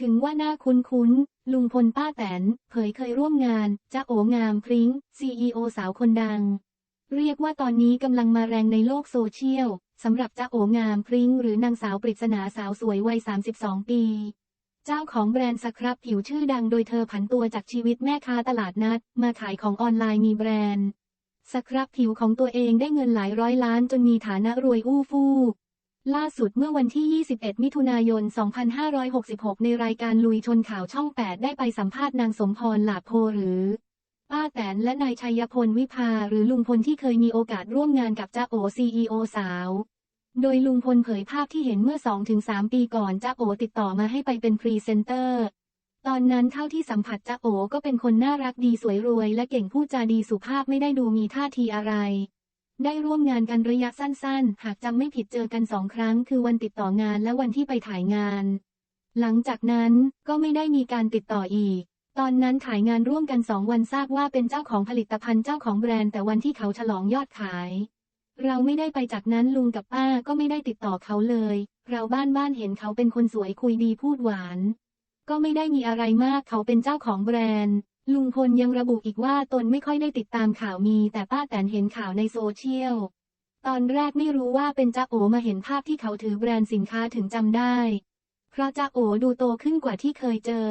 ถึงว่าหน้าคุ้นๆ ลุงพลป้าแตน เผยเคยร่วมงานจ้าโองามพริ้ง CEO สาวคนดัง เรียกว่าตอนนี้กำลังมาแรงในโลกโซเชียลสำหรับจ้าโองามพริ้งหรือนางสาวปริศนาสาวสวยวัย 32 ปี เจ้าของแบรนด์สครับผิวชื่อดังโดยเธอผันตัวจากชีวิตแม่ค้าตลาดนัด มาขายของออนไลน์มีแบรนด์สครับผิวของตัวเองได้เงินหลายร้อยล้านจนมีฐานะรวยอู้ฟู่ ล่าสุดเมื่อวันที่ 21 มิถุนายน 2566 ในรายการลุยชนข่าวช่อง 8 ได้ไปสัมภาษณ์นางสมพรหลาโพหรือ ป้าแตนและนายชัยพลวิภาหรือลุงพลที่เคยมีโอกาสร่วมงานกับจ้าโอซีอีโอสาว โดยลุงพลเผยภาพที่เห็นเมื่อ 2-3 ปีก่อนจ้าโอติดต่อมาให้ไปเป็นพรีเซนเตอร์ ตอนนั้นเท่าที่สัมผัสจ้าโอก็เป็นคนน่ารักดีสวยรวย และเก่งพูดจาดีสุภาพไม่ได้ดูมีท่าทีอะไร ได้ร่วมงานกันระยะสั้นๆ หากจำไม่ผิดเจอกันสองครั้ง คือวันติดต่องานและวันที่ไปถ่ายงาน หลังจากนั้นก็ไม่ได้มีการติดต่ออีก ตอนนั้นถ่ายงานร่วมกันสองวันทราบว่าเป็นเจ้าของผลิตภัณฑ์เจ้าของแบรนด์แต่วันที่เขาฉลองยอดขาย เราไม่ได้ไปจากนั้นลุงกับป้าก็ไม่ได้ติดต่อเขาเลย เราบ้านบ้านเห็นเขาเป็นคนสวยคุยดีพูดหวาน ก็ไม่ได้มีอะไรมากเขาเป็นเจ้าของแบรนด์ ลุงพลยังระบุอีกว่าตนไม่ค่อยได้ติดตามข่าวมี แต่ป้าแตนเห็นข่าวในโซเชียล ตอนแรกไม่รู้ว่าเป็นจ้าโอมาเห็นภาพที่เขาถือแบรนด์สินค้าถึงจำได้ เพราะจ้าโอดูโตขึ้นกว่าที่เคยเจอ